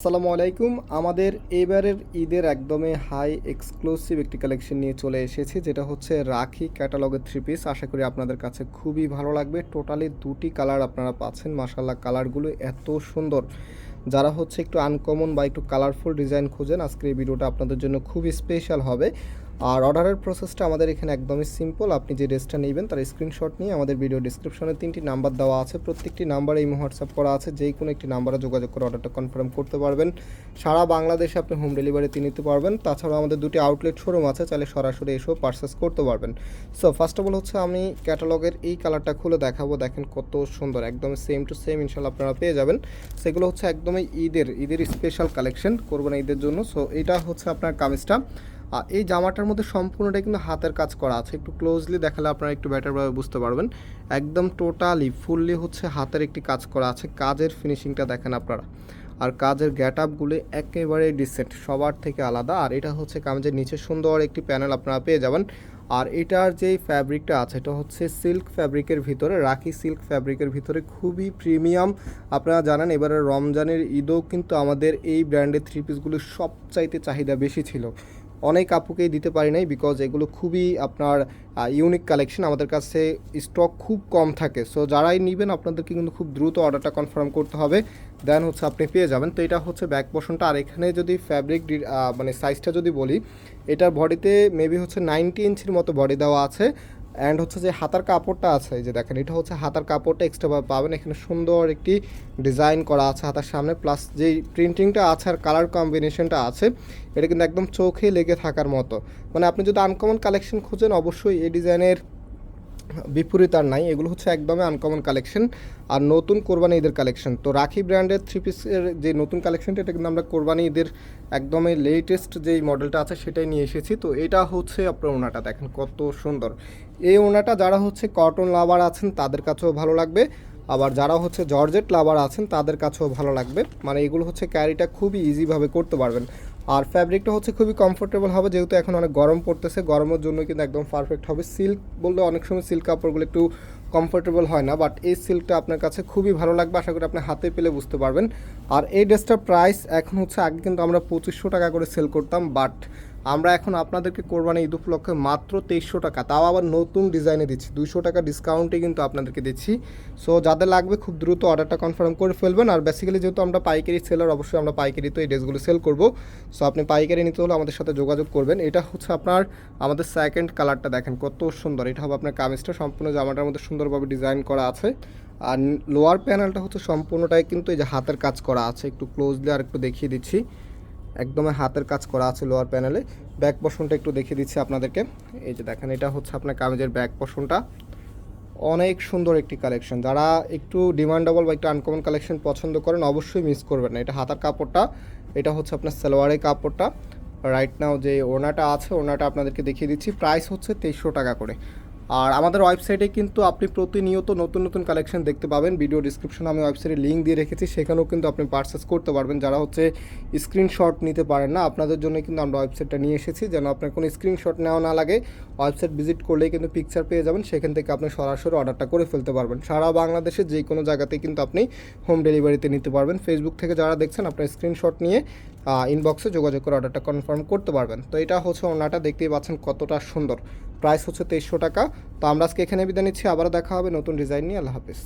আসসালামু আলাইকুম। আমাদের এবারের ঈদের একদমই হাই এক্সক্লুসিভ একটি কালেকশন নিয়ে চলে এসেছি, যেটা হচ্ছে রাখি ক্যাটালগের থ্রি পিস আশা করি আপনাদের কাছে খুবই ভালো লাগবে। টোটালি দুটি কালার আপনারা পাচ্ছেন। মাসাল্লাহ কালারগুলো এত সুন্দর। যারা হচ্ছে একটু আনকমন বা একটু কালারফুল ডিজাইন খুঁজেন, আজকের এই ভিডিওটা আপনাদের জন্য খুবই স্পেশাল হবে। আর অর্ডারের প্রসেসটা আমাদের এখানে একদমই সিম্পল আপনি যে ড্রেসটা নেবেন, তার স্ক্রিনশট নিয়ে আমাদের ভিডিও ডিসক্রিপশনে তিনটি নাম্বার দেওয়া আছে। প্রত্যেকটি নাম্বারে এই হোয়াটসঅ্যাপ করা আছে। যেই কোনো একটি নাম্বারে যোগাযোগ করে অর্ডারটা কনফার্ম করতে পারবেন। সারা বাংলাদেশে আপনি হোম ডেলিভারিতে নিতে পারবেন। তাছাড়াও আমাদের দুটি আউটলেট শোরুম আছে, চাইলে সরাসরি এসেও পারচেস করতে পারবেন। সো ফার্স্ট অফ অল হচ্ছে আমি ক্যাটালগের এই কালারটা খুলে দেখাবো। দেখেন কত সুন্দর, একদম সেম টু সেম ইনশাল্লাহ আপনারা পেয়ে যাবেন। সেগুলো হচ্ছে একদমই ঈদের ঈদের স্পেশাল কালেকশন করবেন ঈদের জন্য। সো এটা হচ্ছে আপনার কামিজটা। এই জামাটার মধ্যে সম্পূর্ণটাই কিন্তু হাতের কাজ করা আছে। একটু ক্লোজলি দেখালে আপনারা একটু বেটারভাবে বুঝতে পারবেন। একদম টোটালি ফুললি হচ্ছে হাতের একটি কাজ করা আছে। কাজের ফিনিশিংটা দেখেন আপনারা। আর কাজের গ্যাট আপগুলো একেবারে ডিসেন্ট সবার থেকে আলাদা। আর এটা হচ্ছে কামিজের নিচে সুন্দর একটি প্যানেল আপনারা পেয়ে যাবেন। আর এটার যেই ফ্যাব্রিকটা আছে, এটা হচ্ছে সিল্ক ফ্যাব্রিকের ভিতরে, রাখি সিল্ক ফ্যাব্রিকের ভিতরে। খুবই প্রিমিয়াম আপনারা জানেন, এবারে রমজানের ঈদও কিন্তু আমাদের এই ব্র্যান্ডের থ্রি পিসগুলো সবচাইতে চাহিদা বেশি ছিল। অনেক আপুকেই দিতে পারি নাই বিকজ এগুলো খুবই আপনার ইউনিক কালেকশন আমাদের কাছে স্টক খুব কম থাকে। সো যারাই নেবেন, আপনাদেরকে কিন্তু খুব দ্রুত অর্ডারটা কনফার্ম করতে হবে। দেন হচ্ছে আপনি পেয়ে যাবেন। তো এটা হচ্ছে ব্যাক পোর্শনটা আর এখানে যদি ফ্যাব্রিক মানে সাইজটা যদি বলি, এটার বডিতে মেবি হচ্ছে নাইনটি ইঞ্চির মতো বডি দেওয়া আছে। অ্যান্ড হচ্ছে যে হাতার কাপড়টা আছে, এই যে দেখেন, এটা হচ্ছে হাতার কাপড়টা এক্সট্রা পাবেন। এখানে সুন্দর একটি ডিজাইন করা আছে হাতার সামনে প্লাস যেই প্রিন্টিংটা আছে আর কালার কম্বিনেশনটা আছে, এটা কিন্তু একদম চোখে লেগে থাকার মতো। মানে আপনি যদি আনকমন কালেকশন খুঁজেন, অবশ্যই এই ডিজাইনের বিপরীত আর নাই, এগুলো হচ্ছে একদমই আনকমন কালেকশন আর নতুন কোরবানি ঈদের কালেকশন তো রাখি ব্র্যান্ডের থ্রি পিসের যে নতুন কালেকশনটা এটা কিন্তু আমরা কোরবানি ঈদের একদমই লেটেস্ট যেই মডেলটা আছে, সেটাই নিয়ে এসেছি। তো এটা হচ্ছে আপনার ওনাটা, দেখেন কত সুন্দর। এই ওনাটা যারা হচ্ছে কটন লাভার আছেন, তাদের কাছেও ভালো লাগবে। আবার যারা হচ্ছে জর্জেট লাভার আছেন, তাদের কাছেও ভালো লাগবে। মানে এগুলো হচ্ছে ক্যারিটা খুবই ইজিভাবে করতে পারবেন। আর ফ্যাব্রিকটা হচ্ছে খুবই কমফোর্টেবল হবে, যেহেতু এখন অনেক গরম পড়তেছে। গরমের জন্য কিন্তু একদম পারফেক্ট হবে। সিল্ক বললে অনেক সময় সিল্ক কাপড়গুলো একটু কমফোর্টেবল হয় না বাট এই সিল্কটা আপনার কাছে খুবই ভালো লাগবে। আশা করি আপনি হাতে পেলে বুঝতে পারবেন। আর এই ড্রেসটার প্রাইস এখন হচ্ছে আগে কিন্তু আমরা পঁচিশশো টাকা করে সেল করতাম বাট আমরা এখন আপনাদেরকে কোরবানি ঈদ উপলক্ষে মাত্র তেইশশো টাকা, তাও আবার নতুন ডিজাইনে দিচ্ছি। দুশো টাকা ডিসকাউন্টে কিন্তু আপনাদেরকে দিচ্ছি। সো যাদের লাগবে খুব দ্রুত অর্ডারটা কনফার্ম করে ফেলবেন। আর বেসিক্যালি যেহেতু আমরা পাইকারি সেলার অবশ্যই আমরা পাইকারি তো এই ড্রেসগুলো সেল করব। সো আপনি পাইকারি নিতে হলে আমাদের সাথে যোগাযোগ করবেন। এটা হচ্ছে আপনার, আমাদের সেকেন্ড কালারটা দেখেন, কত সুন্দর। এটা হবে আপনার কামিজটা, সম্পূর্ণ জামাটার মধ্যে সুন্দরভাবে ডিজাইন করা আছে। আর লোয়ার প্যানেলটা হচ্ছে সম্পূর্ণটাই কিন্তু এই যে হাতের কাজ করা আছে। একটু ক্লোজলি আর একটু দেখিয়ে দিচ্ছি। একদমই হাতের কাজ করা আছে লোয়ার প্যানেলে ব্যাক পোর্শনটা একটু দেখিয়ে দিচ্ছি আপনাদেরকে। এই যে দেখেন, এটা হচ্ছে আপনার কামিজের ব্যাক পোর্শনটা অনেক সুন্দর একটি কালেকশন যারা একটু ডিমান্ডেবল বা একটু আনকমন কালেকশন পছন্দ করেন, অবশ্যই মিস করবেন না। এটা হাতার কাপড়টা, এটা হচ্ছে আপনার সালোয়ারের কাপড়টা। রাইট নাও যে ওনাটা আছে ওনাটা আপনাদেরকে দেখিয়ে দিচ্ছি। প্রাইস হচ্ছে তেইশশো টাকা করে। আর আমাদের ওয়েবসাইটে কিন্তু আপনি প্রতিনিয়ত নতুন নতুন কালেকশন দেখতে পাবেন। ভিডিও ডিসক্রিপশনে আমি ওয়েবসাইটে লিঙ্ক দিয়ে রেখেছি। সেখানেও কিন্তু আপনি পারচেস করতে পারবেন। যারা হচ্ছে স্ক্রিনশট নিতে পারেন না, আপনাদের জন্য কিন্তু আমরা ওয়েবসাইটটা নিয়ে এসেছি। যেন আপনার কোনো স্ক্রিনশট নেওয়া না লাগে, ওয়েবসাইট ভিজিট করলেই কিন্তু পিকচার পেয়ে যাবেন। সেখান থেকে আপনি সরাসরি অর্ডারটা করে ফেলতে পারবেন। সারা বাংলাদেশে যে কোনো জায়গাতে কিন্তু আপনি হোম ডেলিভারিতে নিতে পারবেন। ফেসবুক থেকে যারা দেখছেন, আপনার স্ক্রিনশট নিয়ে ইনবক্সে যোগাযোগ করে অর্ডারটা কনফার্ম করতে পারবেন। তো এটা হচ্ছে ওনাটা দেখতেই পাচ্ছেন কতটা সুন্দর। প্রাইস হচ্ছে তেইশশো টাকা। তো আমরা আজকে এখানে বিদায় নিচ্ছি। আবারও দেখা হবে নতুন ডিজাইন নিয়ে। আল্লাহ হাফিজ।